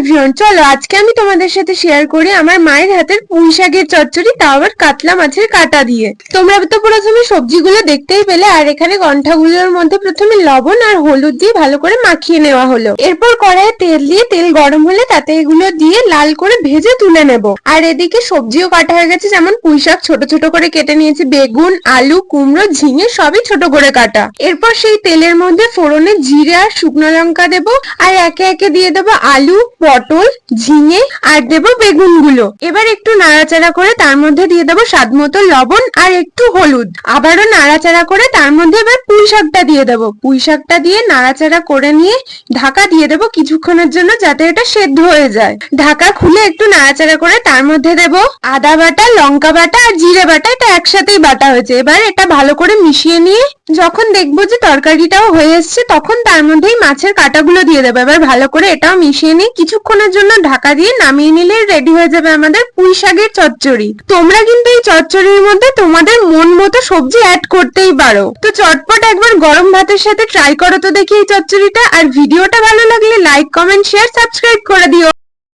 Everyone চলো, আজকে আমি তোমাদের সাথে শেয়ার করি আমার মায়ের হাতের পুঁই শাকের চচ্চড়ি, তাও আবার কাতলা মাছের কাটা দিয়ে। তোমরা তো প্রথমে সবজিগুলো দেখতেই পেলে, আর এখানে গন্ঠাগুলোর মধ্যে প্রথমে লবণ আর হলুদ দিয়ে ভালো করে মাখিয়ে নেওয়া হলো। এরপর কড়াইয়ে তেল দিয়ে, তেল গরম হলে তাতে এগুলো দিয়ে লাল করে ভেজে তুলে নেব। আর এদিকে সবজিও কাটা হয়ে গেছে, যেমন পুঁই শাক ছোট ছোট করে কেটে নিয়েছি, বেগুন, আলু, কুমড়ো, ঝিঙে, সবই ছোট করে কাটা। এরপর সেই তেলের মধ্যে ফোড়নে জিরে আর শুকনো লঙ্কা দেব, আর একে একে দিয়ে দেবো আলু পটল, ঝিঙে আর দেব বেগুনগুলো এবার একটু নাড়াচাড়া করে তার মধ্যে দিয়ে দেবো স্বাদ মতো লবণ আর একটু হলুদ। আবারও নাড়াচাড়া করে তার মধ্যে এবার পুঁই শাকটা দিয়ে দেবো। পুঁই শাকটা দিয়ে নাড়াচাড়া করে নিয়ে ঢাকা দিয়ে দেবো কিছুক্ষণের জন্য যাতে এটা সেদ্ধ হয়ে যায়। ঢাকা খুলে একটু নাড়াচাড়া করে তার মধ্যে দেব আদা বাটা, লঙ্কা বাটা আর জিরে বাটা। এটা একসাথেই বাটা হয়েছে। এবার এটা ভালো করে মিশিয়ে নিয়ে যখন দেখব যে তরকারিটাও হয়ে এসছে, তখন তার মধ্যেই মাছের কাটাগুলো দিয়ে দেবো। এবার ভালো করে এটাও মিশিয়ে নিয়ে কিছুক্ষণের জন্য ঢাকা দিয়ে নামিয়ে নিলে রেডি হয়ে যাবে আমাদের পুঁই শাকের চচ্চড়ি। তোমরা কিন্তু এই চচ্চড়ির মধ্যে তোমাদের মন মতো সবজি অ্যাড করতেই পারো। তো চটপট একবার গরম ভাতের সাথে ট্রাই করো তো দেখি এই চচ্চড়িটা। আর ভিডিওটা ভালো লাগলে লাইক কমেন্ট শেয়ার সাবস্ক্রাইব করে দিও।